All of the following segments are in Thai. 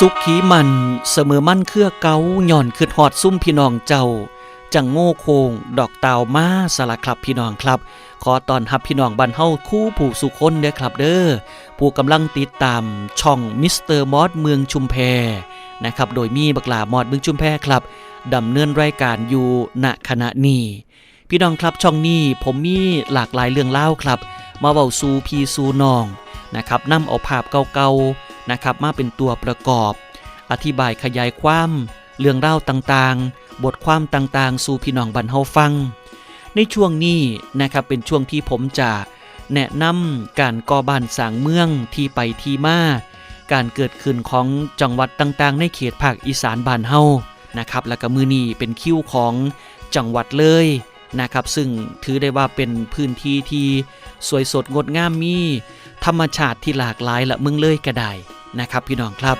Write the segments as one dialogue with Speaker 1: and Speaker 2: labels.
Speaker 1: สุขีมันเสมอมั่นเครือเกาหย่อนคืดหอดซุ่มพี่น้องเจ้า จังโง่โคง ดอกเตาวมาสละครับพี่น้องครับ ขอตอนรับพี่น้องบันเฮาคู่ผู้สุคนเด้อครับเด้อผู้กำลังติดตามช่องมิสเตอร์มอสเมืองชุมแพนะครับโดยมีบักหลามอดเมืองชุมแพครับดำเนินรายการอยู่ณขณะนี้พี่น้องครับช่องนี้ผมมีหลากหลายเรื่องเล่าครับ มาเว้าสู่พี่สู่น้องนะครับนำเอาภาพเก่าๆ นะครับมาเป็นตัวประกอบ อธิบายขยายความ เรื่องเล่าต่างๆ บทความต่างๆ สู่พี่น้องบรรเฮาฟัง ในช่วงนี้นะครับเป็นช่วงที่ผมจะแนะนำการก่อบ้านสร้างเมืองที่ไปที่มา การเกิดขึ้นของจังหวัดต่างๆ ในเขตภาคอีสานบ้านเฮานะครับแล้วก็มือนี้เป็นคิวของจังหวัดเลยนะครับ ซึ่งถือได้ว่าเป็นพื้นที่ที่สวยสดงดงามมี ธรรมชาติที่หลากหลายละเมืองเลยก็ได้นะครับพี่น้องครับ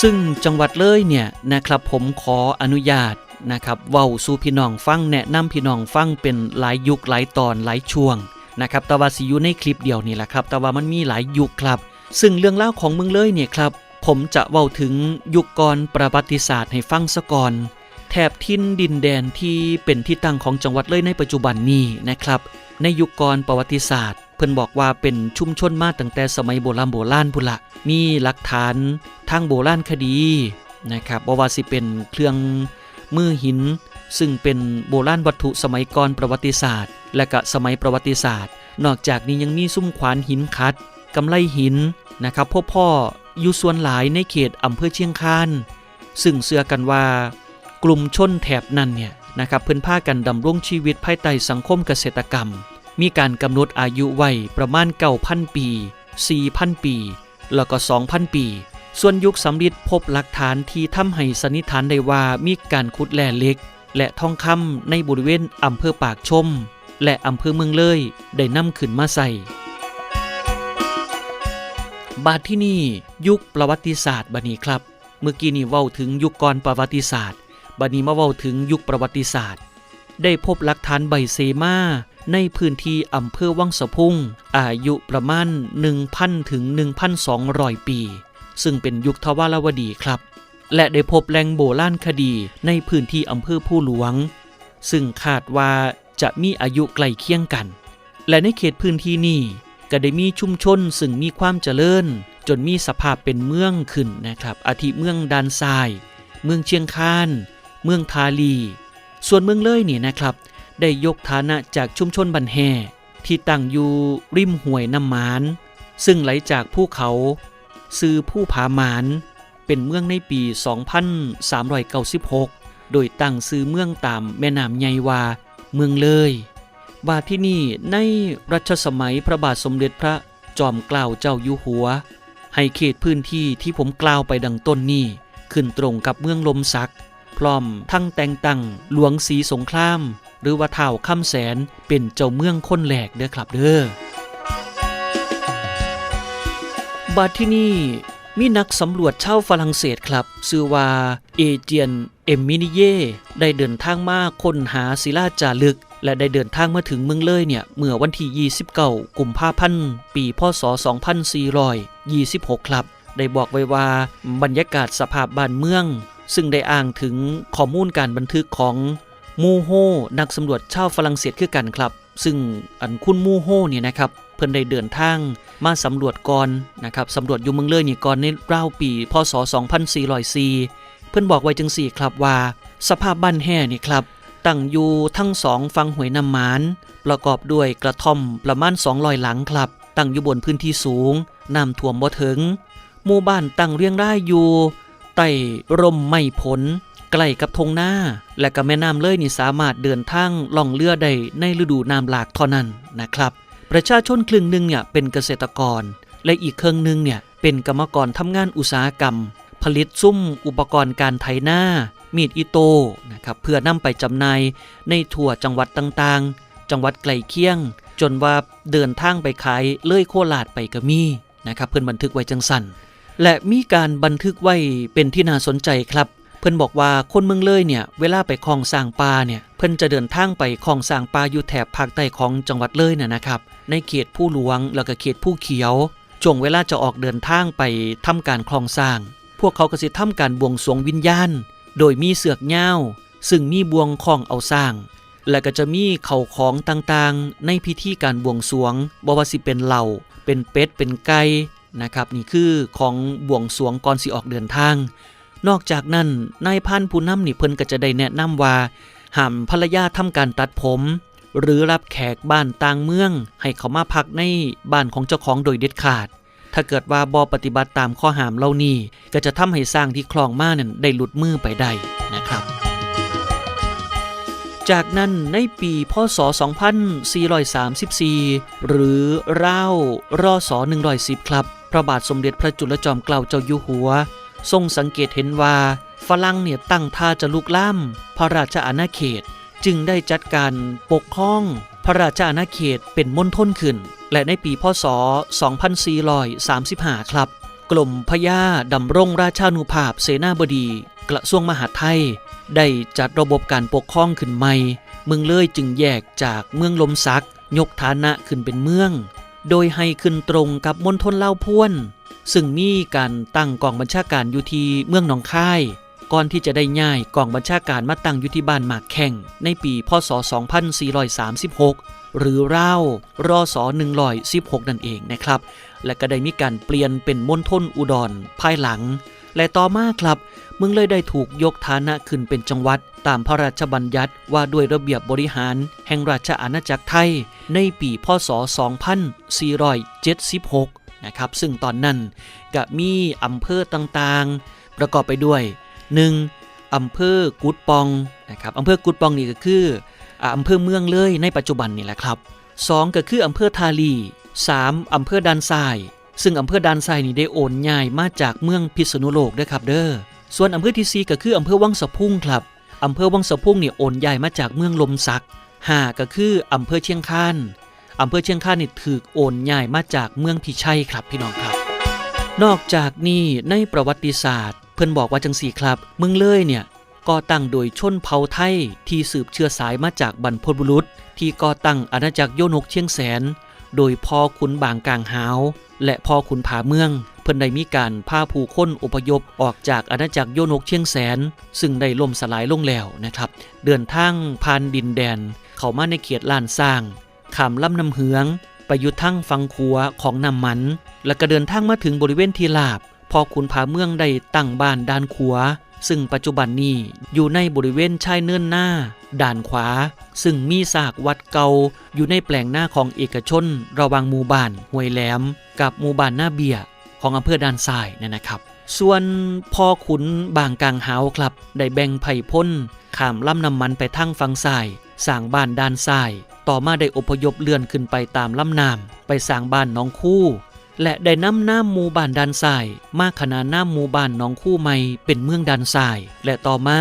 Speaker 1: ซึ่งจังหวัดเลยเนี่ยนะครับผมขออนุญาตนะครับเว้าสู่พี่น้องฟังแนะนำพี่น้องฟังเป็นหลายยุคหลายตอนหลายช่วงนะครับแต่ว่าสิอยู่ในคลิปเดียวนี่แหละครับ แต่ว่ามันมีหลายยุคครับ ซึ่งเรื่องเล่าของเมืองเลยเนี่ยครับผมจะเว้าถึงยุคก่อนประวัติศาสตร์ให้ฟังซะก่อนแถบทินดินแดนที่เป็นที่ตั้งของจังหวัดเลยในปัจจุบันนี้นะครับ ในยุคก่อนประวัติศาสตร์ พิ่นบอกว่าเป็นชุมชนมาตั้งแต่สมัยโบราณโบราณพุ่นละมีหลักฐานทางโบราณคดีนะครับบ่ว่าสิเป็นเครื่องมือหิน ซึ่งเป็นโบราณวัตถุสมัยก่อนประวัติศาสตร์ และก็สมัยประวัติศาสตร์ นอกจากนี้ยังมีซุ้มขวานหินคัดกำไลหินนะครับพ่อพ่ออยู่ส่วนหลายในเขตอำเภอเชียงคานซึ่งเชื่อกันว่ากลุ่มชนแถบนั้นเนี่ยนะครับเพิ่นพากันดำรงชีวิตภายใต้สังคมเกษตรกรรม มีการกำหนดอายุไว้ประมาณ9,000ปี 4,000 ปี แล้วก็ 2,000 ปี ส่วนยุคสำริดพบหลักฐานที่ทำให้สันนิษฐานได้ว่ามีการขุดแร่เล็ก และทองคำในบริเวณอำเภอปากชม และอำเภอเมืองเลยได้นำขึ้นมาใส่บาทที่นี่ยุคประวัติศาสตร์บันีครับ เมื่อกี้นี่เว้าถึงยุคก่อนประวัติศาสตร์บันีมาเว้าถึงยุคประวัติศาสตร์ ได้พบหลักฐานใบเซมา ในพื้นที่อำเภอวังสะพุง อายุประมาณ 1,000 ถึง 1,200 ปี ซึ่งเป็นยุคทวารวดีครับ และได้พบแหล่งโบราณคดีในพื้นที่อำเภอผู้หลวง ซึ่งคาดว่าจะมีอายุใกล้เคียงกัน และในเขตพื้นที่นี้ก็ได้มีชุมชนซึ่งมีความเจริญ จนมีสภาพเป็นเมืองขึ้นนะครับ อาทิเมืองดานทราย เมืองเชียงคาน เมืองทาลี ส่วนเมืองเลยนี่นะครับ ได้ยกฐานะจากชุมชนบันแฮที่ตั้งอยู่ริมห้วยน้ำหมาน ซึ่งไหลจากภูเขา ซื้อผู้ผาหมาน เป็นเมืองในปี 2396 โดยตั้งซื้อเมืองตามแม่น้ำใหญ่ว่าเมืองเลยบาทที่นี่ในรัชสมัยพระบาทสมเด็จพระจอมเกล้าเจ้าอยู่หัว ให้เขตพื้นที่ที่ผมกล่าวไปดังต้นนี้ ขึ้นตรงกับเมืองลมสัก พร้อมทั้งแต่งตั้งหลวงศรีสงคราม หรือว่าเท่าคำแสนเป็นเจ้าเมืองคนแหลกเด้อครับเด้อบาทที่นี่มีนักสำรวจชาวฝรั่งเศสครับชื่อว่าเอเจียนเอมมินิเยได้เดินทางมาค้นหาศิลาจารึก และได้เดินทางมาถึงเมืองเลยเนี่ย เมื่อวันที่29กุมภาพันธ์ปีพศ 2426 ครับ ได้บอกไว้ว่าบรรยากาศสภาพบ้านเมือง ซึ่งได้อ้างถึงข้อมูลการบันทึกของมูโฮนักสำรวจชาวฝรั่งเศสคือกันครับ ซึ่งอันคุณมูโฮเนี่ยนะครับ เพิ่นได้เดินทางมาสำรวจก่อนนะครับสำรวจอยู่เมืองเลยนี่ก่อนในราวปี พศ 2404 เพิ่นบอกไว้จังสี่ครับว่า สภาพบ้านแห่นี่ครับ ตั้งอยู่ทั้งสองฝั่งห้วยน้ำมาน ประกอบด้วยกระท่อมประมาณ200หลังครับ ตั้งอยู่บนพื้นที่สูงน้ำท่วมบ่ถึงหมู่บ้านตั้งเรียงรายอยู่ ใต้ร่มไม้ผลใกล้กับทงหน้า และก็แม่น้ำเลยนี่สามารถเดินทางล่องเรือได้ในฤดูน้ำหลากเท่านั้นนะครับ ประชาชนครึ่งหนึ่งเนี่ยเป็นเกษตรกร และอีกครึ่งหนึ่งเนี่ยเป็นกรรมกรทำงานอุตสาหกรรม ผลิตซุ้มอุปกรณ์การไถนามีดอิโต้นะครับเพื่อนำไปจำหน่ายในทั่วจังหวัดต่างๆ จังหวัดไกลเคียง จนว่าเดินทางไปขายเลื่อยโคราดไปก็มีนะครับเพื่อนบันทึกไว้จังสัน และมีการบันทึกไว้เป็นที่น่าสนใจครับ เพื่อนบอกว่าคนเมืองเลยเนี่ยเวลาไปคลองสร้างปลาเนี่ยเพื่อนจะเดินทางไปคลองสร้างปลาอยู่แถบภาคใต้ของจังหวัดเลยน่ะนะครับ ในเขตผู้หลวงแล้วก็เขตผู้เขียวช่วงเวลาจะออกเดินทางไปทำการคลองสร้าง พวกเขาก็สิทำการบวงสรวงวิญญาณ โดยมีเสือกเหย้าซึ่งมีบวงของเอาสร้าง และก็จะมีเข่าของต่างๆ ในพิธีการบวงสรวงบ่ว่าสิเป็นเหล่า เป็นเป็ด เป็นไก่ นะครับนี่คือของบวงสวงก่อนสิออกเดินทาง นอกจากนั้นนายพันผู้นำนี่เพิ่นก็จะได้แนะนำว่าห้ามภรรยาทำการตัดผม หรือรับแขกบ้านต่างเมือง ให้เขามาพักในบ้านของเจ้าของโดยเด็ดขาด ถ้าเกิดว่าบอปฏิบัติตามข้อห้ามเหล่านี้ก็จะทำให้สร้างที่คลองมานั้นได้หลุดมือไปได้นะครับจากนั้นในปีพศ 2434 หรือราวรอศ110 ครับ พระบาทสมเด็จพระจุลจอมเกล้าเจ้าอยู่หัว ทรงสังเกตเห็นว่าฝรั่งเนี่ยตั้งท่าจะลุกล้ำพระราชอาณาเขตจึงได้จัดการปกครอง พระราชอาณาเขตเป็นมณฑลขึ้น และในปีพศ 2435 ครับ กลุ่มพญาดำรงราชานุภาพเสนาบดี กระทรวงมหาดไทย ได้จัดระบบการปกครองขึ้นใหม่ เมืองเลยจึงแยกจากเมืองลมสัก ยกฐานะขึ้นเป็นเมือง โดยให้ขึ้นตรงกับมณฑลเล่าพวน ซึ่งมีการตั้งกองบัญชาการอยู่ที่เมืองหนองคาย ก่อนที่จะได้ย้ายกองบัญชาการมาตั้งอยู่ที่บ้านหมากแข่ง ในปีพศ 2436 หรือรารอศ116 นั่นเองนะครับ และก็ได้มีการเปลี่ยนเป็นมณฑลอุดรภายหลัง และต่อมาครับ เมืองเลยได้ถูกยกฐานะขึ้นเป็นจังหวัด ตามพระราชบัญญัติว่าด้วยระเบียบบริหาร แห่งราชอาณาจักรไทย ในปีพศ 2476 นะครับ ซึ่งตอนนั้นก็มีอำเภอต่างๆ ประกอบไปด้วย 1. อำเภอกุดปองนะครับอำเภอกุดปองนี่ก็คืออำเภอเมืองเลยในปัจจุบันนี่แหละครับ 2 ก็คืออำเภอทาลี 3. อำเภอดานทราย ซึ่งอำเภอดานทรายนี่ได้โอนย้ายมาจากเมืองพิษณุโลกด้อครับเด้อ ส่วนอำเภอที่ 4 ก็คืออำเภอวังสะพุ่งครับอำเภอวังสะพุ่งเนี่ยโอนย้ายมาจากเมืองลมสักห้าก็คืออำเภอเชียงคานอำเภอเชียงคานนี่ถูกโอนย้ายมาจากเมืองพิชัยครับพี่น้องครับ นอกจากนี้ในประวัติศาสตร์ เพิ่นบอกว่าจังสี่ครับ เมืองเลยเนี่ยก่อตั้งโดยชนเผ่าไทยที่สืบเชื้อสายมาจากบรรพบุรุษ ที่ก่อตั้งอาณาจักรโยนกเชียงแสน โดยพ่อขุนบางกลางหาวและพ่อขุนผาเมือง เพิ่นได้มีการพาผู้คนอพยพออกจากอาณาจักรโยนกเชียงแสน ซึ่งได้ล่มสลายลงแล้วนะครับ เดินทางผ่านดินแดน เข้ามาในเขตลานสร้างขามลำน้ำเหืองไปยุดทั้งฟังขัวของน้ำมัน และก็เดินทางมาถึงบริเวณทีลาบพอขุนผาเมืองได้ตั้งบ้านด้านขัว ซึ่งปัจจุบันนี้อยู่ในบริเวณชายเนินหน้า ด่านขวา ซึ่งมีซากวัดเก่าอยู่ในแปลงหน้าของเอกชน ระวังหมู่บ้านห้วยแหลม กับหมู่บ้านหน้าเบียของอำเภอด่านทรายเนยนะครับ ส่วนพ่อขุนบางกลางหาวครับ ได้แบ่งไผ่พ้นข้ามลำน้ำมันไปทางฝั่งซ้ายสร้างบ้านด้านซ้าย ต่อมาได้อพยพเลื่อนขึ้นไปตามลำน้ำไปสร้างบ้านน้องคู่ และได้นำน้ำหมู่บ้านด้านซ้าย มาขนานน้ำหมู่บ้านน้องคู่ใหม่เป็นเมืองด้านซ้าย และต่อมา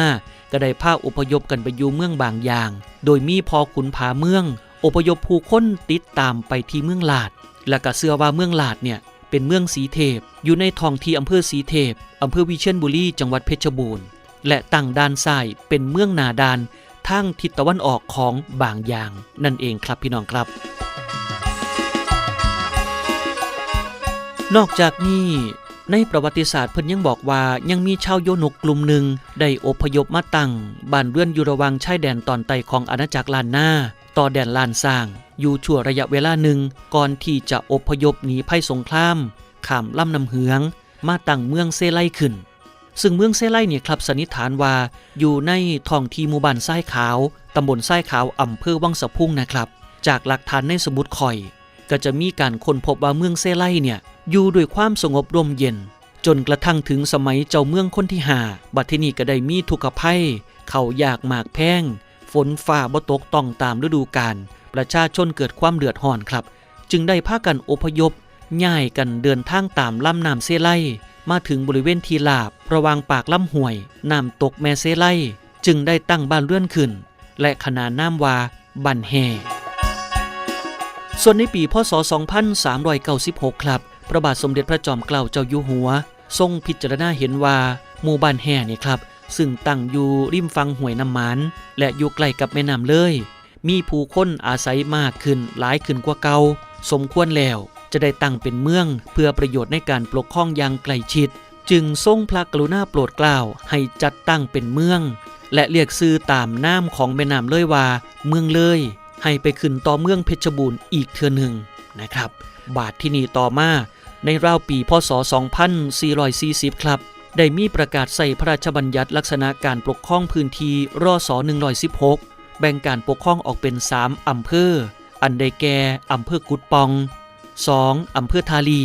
Speaker 1: ก็ได้พาอพยพกันไปอยู่เมืองบางอย่าง โดยมีพอขุนผาเมือง อพยพผู้คนติดตามไปที่เมืองลาด และก็เชื่อว่าเมืองลาดเนี่ยเป็นเมืองสีเทพ อยู่ในท้องที่อำเภอสีเทพอำเภอวิเชียรบุรีจังหวัดเพชรบูรณ์ และตั้งด้านซ้ายเป็นเมืองนาดานทางทิศตะวันออกของบางอย่าง นั่นเองครับพี่น้องครับ นอกจากนี้ในประวัติศาสตร์เพิ่นยังบอกว่ายังมีชาวโยนกกลุ่มหนึ่งได้อพยพมาตั้งบ้านเรือนอยู่ระวังชายแดนตอนใต้ของอาณาจักรลานนาต่อแดนลานสร้าง อยู่ชั่วระยะเวลาหนึ่งก่อนที่จะอพยพหนีภัยสงครามข้ามลำน้ำเหือง มาตั้งเมืองเซไลขึ้น ซึ่งเมืองเซไลเนี่ยครับสันนิษฐานว่าอยู่ในท้องที่หมู่บ้านทรายขาวตำบลทรายขาวอำเภอวังสะพุ่งนะครับ จากหลักฐานในสมุดข่อย ก็จะมีการค้นพบว่าเมืองเซไลเนี่ยอยู่ด้วยความสงบร่มเย็น จนกระทั่งถึงสมัยเจ้าเมืองคนที่หาบัดที่นี่ก็ได้มีทุกขภัย เขาอยากหมากแพงฝนฟ้าบ่ตกต้องตามฤดูกาลประชาชนเกิดความเดือดร้อนครับ จึงได้พากันอพยพย้ายกันเดินทางตามลำน้ำเซไลมาถึงบริเวณทีลาบระวางปากลำห้วยน้ำตกแม่เซไลจึงได้ตั้งบ้านเรือนขึ้น และขนานนามว่าบันแฮ ส่วนในปีพศ 2396 ครับ พระบาทสมเด็จพระจอมเกล้าเจ้าอยู่หัว ทรงพิจารณาเห็นว่าหมู่บ้านแห่นี่ครับ ซึ่งตั้งอยู่ริมฝั่งห้วยน้ำมัน และอยู่ใกล้กับแม่น้ำเลย มีผู้คนอาศัยมากขึ้นหลายขึ้นกว่าเก่าสมควรแล้วจะได้ตั้งเป็นเมือง เพื่อประโยชน์ในการปกครองอย่างใกล้ชิด จึงทรงพระกรุณาโปรดเกล้าให้จัดตั้งเป็นเมือง และเรียกชื่อตามน้ำของแม่น้ำเลยว่า เมืองเลย ให้ไปขึ้นต่อเมืองเพชรบูรณ์อีกเทือหนึ่งนะครับ บาทที่นี่ต่อมาในราวปีพศ 2440 ครับ ได้มีประกาศใส่พระราชบัญญัติลักษณะการปกครองพื้นที่รอส116 แบ่งการปกครองออกเป็น 3 อำเภอ อันได้แก่อำเภอกุดปอง 2. อำเภอทาลี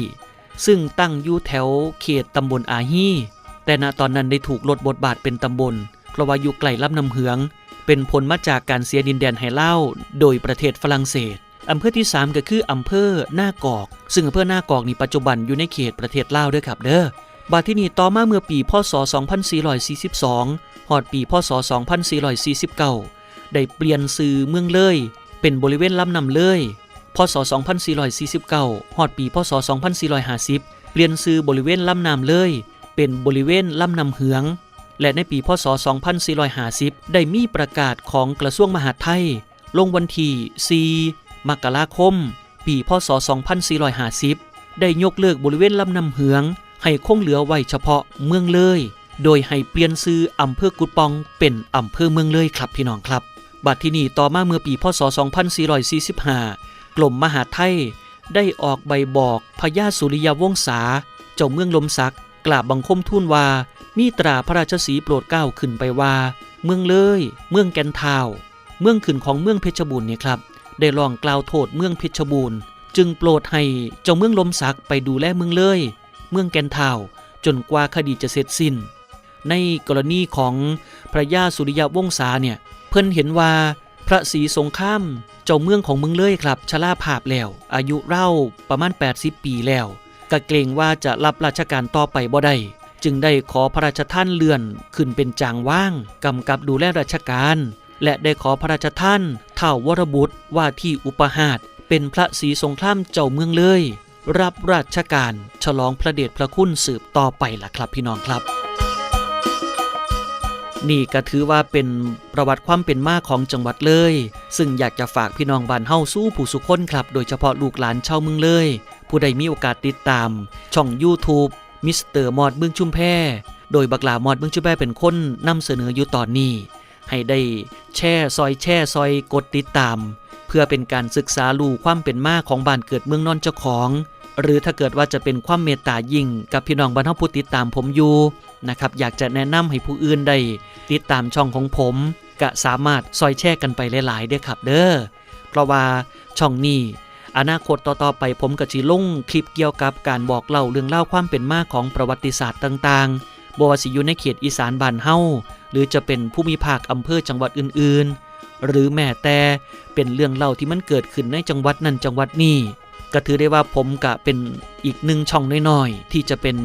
Speaker 1: ซึ่งตั้งอยู่แถวเขตตำบลอาฮีแต่ณตอนนั้นได้ถูกลดบทบาทเป็นตำบล เพราะว่าอยู่ไกลลำน้ำเหือง เป็นผลมาจากการเสียดินแดนให้เล่า โดยประเทศฝรั่งเศสอำเภอที่ 3 ก็คืออำเภอหน้ากอก ซึ่งอำเภอหน้ากอกนี่ปัจจุบันอยู่ในเขตประเทศลาวด้วยครับเด้อบาที่นี่ต่อมาเมื่อปีพศ 2442 หอดปีพศ 2449 ได้เปลี่ยนซื้อเมืองเลย เป็นบริเวณลำนำเลย พศ 2449 หอดปีพศ 2450 เปลี่ยนซื้อบริเวณลำนำเลย เป็นบริเวณลำนำเหือง และในปีพศ 2450 ได้มีประกาศของกระทรวงมหาดไทย ลงวันที่4มกราคม ปีพศ 2450 ได้ยกเลิกบริเวณลำน้ำเหือง ให้คงเหลือไว้เฉพาะเมืองเลย โดยให้เปลี่ยนซื้ออำเภอกุดปองเป็นอำเภอเมืองเลยครับพี่น้องครับ บัดที่นี่ต่อมาเมื่อปีพศ 2445กรมมหาดไทยได้ออกใบบอกพญาสุริยาวงศา เจ้าเมืองลมสัก กราบบังคมทูลว่า มีตราพระราชสีโปรดเก้าขึ้นไปว่า เมืองเลย เมืองแกนทาว เมืองขึ้นของเมืองเพชรบูรณ์เนี่ยครับ ได้ลองกล่าวโทษเมืองเพชรบูรณ์จึงโปรดให้เจ้าเมืองลมสักไปดูแลเมืองเลย เมืองแกนทาวจนกว่าคดีจะเสร็จสิ้น ในกรณีของพระยาสุริยวงศาเนี่ยเพิ่นเห็นว่าพระศรีสงครามเจ้าเมืองของเมืองเลยครับชราภาพแล้ว อายุเล่าประมาณ 80 ปีแล้ว ก็เกรงว่าจะรับราชการต่อไปบ่ได้จึงได้ขอพระราชทานเลื่อนขึ้นเป็นจางว่างกำกับดูแลราชการ และได้ขอพระราชทานเท่าวรบุตรว่าที่อุปหาตเป็นพระศรีสงครามเจ้าเมืองเลย รับราชการฉลองพระเดชพระคุณสืบต่อไปล่ะครับพี่น้องครับ นี่ก็ถือว่าเป็นประวัติความเป็นมาของจังหวัดเลย ซึ่งอยากจะฝากพี่น้องบ้านเฮาสู้ผู้สุคนครับ โดยเฉพาะลูกหลานชาวเมืองเลย ผู้ใดมีโอกาสติดตาม ช่อง YouTube มิสเตอร์มอดเมืองชุมแพโดยบักลามอดเมืองชุมแพเป็นคนนำเสนออยู่ตอนนี้ ให้ได้แช่ซอยแช่ซอยกดติดตาม เพื่อเป็นการศึกษาลู่ความเป็นมาของบ้านเกิดเมืองนอนเจ้าของ หรือถ้าเกิดว่าจะเป็นความเมตตายิ่ง กับพี่น้องบ้านเฮาผู้ติดตามผมอยู่นะครับอยากจะแนะนำให้ผู้อื่นได้ติดตามช่องของผมก็สามารถซอยแช่กันไปหลายๆเด้อครับเด้อเพราะว่าช่องนี้ อนาคตต่อๆไปผมก็จะลงคลิปเกี่ยวกับการบอกเล่าเรื่องเล่าความเป็นมาของประวัติศาสตร์ต่างๆบวสิอยู่ในเขตอีสานบ้านเฮาหรือจะเป็นภูมิภาคอำเภอจังหวัดอื่นๆ หรือแม้แต่เป็นเรื่องเล่าที่มันเกิดขึ้นในจังหวัดนั้นจังหวัดนี้ก็ถือได้ว่าผมกะเป็นอีกหนึ่งช่องน้อยๆ ที่จะเป็น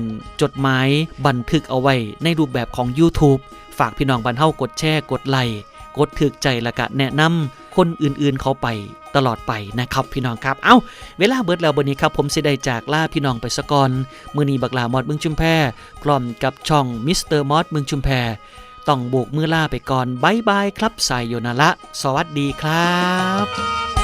Speaker 1: จดหมายบันทึกเอาไว้ในรูปแบบของ YouTube ฝากพี่น้องบ้านเฮากดแชร์กดไลค์กดถึกใจและกะแนะนำ คนอื่นๆเขาไปตลอดไปนะครับพี่น้องครับ เอ้า เวลาเบิดแล้วบนนี้ครับผมเสียด้จากล่าพี่น้องไปสะก่อนมือนี้บักลามอดเมืองชุมแพพร้อมกับช่องมิสเตอร์มอดเมืองชุมแพต้องโบกมือลาไปก่อนบายบายครับสายโยนาละ สวัสดีครับ